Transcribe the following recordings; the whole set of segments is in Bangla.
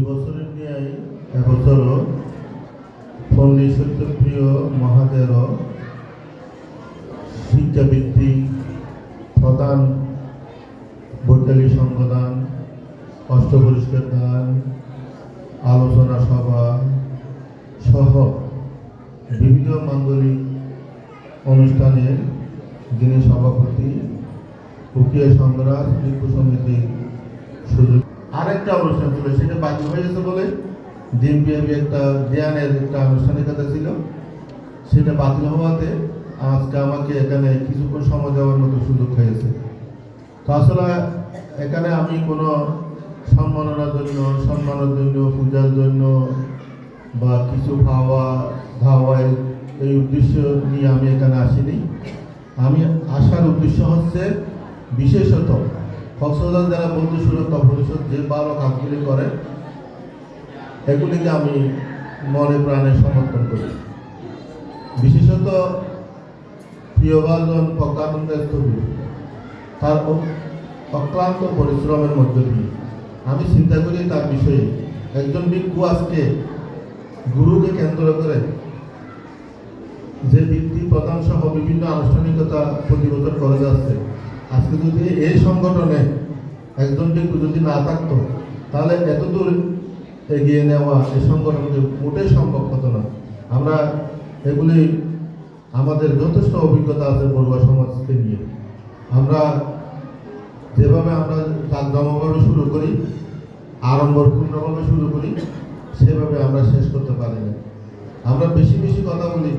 প্রতি বছরের ন্যায় এবছরও পল্লী সত্যপ্রিয় মহাদের শিক্ষাবৃত্তি প্রদান বৈতালী সংগদান অষ্ট পরিষ্কার দান, আলোচনা সভা সহ বিবিধ মাঙ্গলিক অনুষ্ঠানের যিনি সভাপতি উকিয়া সংগ্রাম শিল্প সমিতির সুযোগ আরেকটা অনুষ্ঠান ছিল, সেটা বাকি হয়ে গেছে বলে ডিম একটা জ্ঞানের একটা আনুষ্ঠানিকতা ছিল। সেটা বাতিল হওয়াতে আজকে আমাকে এখানে কিছুক্ষণ সময় দেওয়ার মতো সুযোগ হয়েছে। তো আসলে এখানে আমি কোনো সম্মাননার জন্য, সম্মানের জন্য, পূজার জন্য বা কিছু খাওয়া ধাওয়ায় এই উদ্দেশ্য নিয়ে আমি এখানে আসিনি। আমি আসার উদ্দেশ্য হচ্ছে, বিশেষত কক্সবাজার যারা বন্ধু সুরক্ষা পরিষদ যে ভালো কাজগুলি করে, এগুলিকে আমি মনে প্রাণে সমর্থন করি। বিশেষত প্রিয়ভাজন প্রজ্ঞানন্দের ছবি তার অক্লান্ত পরিশ্রমের মধ্য দিয়ে। আমি চিন্তা করি তার বিষয়ে একজন ভিক্ষু আজকে গুরুকে কেন্দ্র করে যে বৃত্তি প্রদান সহ বিভিন্ন আনুষ্ঠানিকতা প্রতি বছর করে যাচ্ছে। আজকে যদি এই সংগঠনে একজন ব্যক্তি যদি না থাকতো, তাহলে এতদূর এগিয়ে নেওয়া এই সংগঠনকে মোটেই সম্ভব হতো না। আমরা এগুলি আমাদের যথেষ্ট অভিজ্ঞতা আছে বড়ুয়া সমাজকে নিয়ে। আমরা যেভাবে আমরা জাঁকজমকভাবে শুরু করি, আড়ম্বরপূর্ণভাবে শুরু করি, সেভাবে আমরা শেষ করতে পারি না। আমরা বেশি বেশি কথা বলি,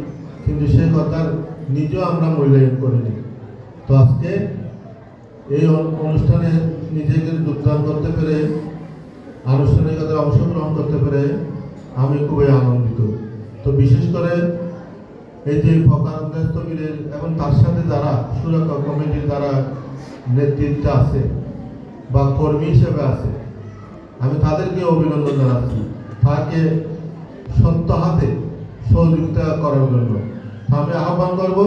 কিন্তু সে কথার নিজেও আমরা মূল্যায়ন করিনি। তো আজকে এই অনুষ্ঠানে নিজেকে যোগদান করতে পেরে, আনুষ্ঠানিকতায় অংশগ্রহণ করতে পেরে আমি খুবই আনন্দিত। তো বিশেষ করে এই যে ফকানন্দের এবং তার সাথে যারা সুরক্ষা কমিটির দ্বারা নেতৃত্বে আছে বা কর্মী হিসেবে আছে, আমি তাদেরকে অভিনন্দন জানাচ্ছি। তাকে সত্য হাতে সহযোগিতা করার জন্য। আমি আহ্বান করব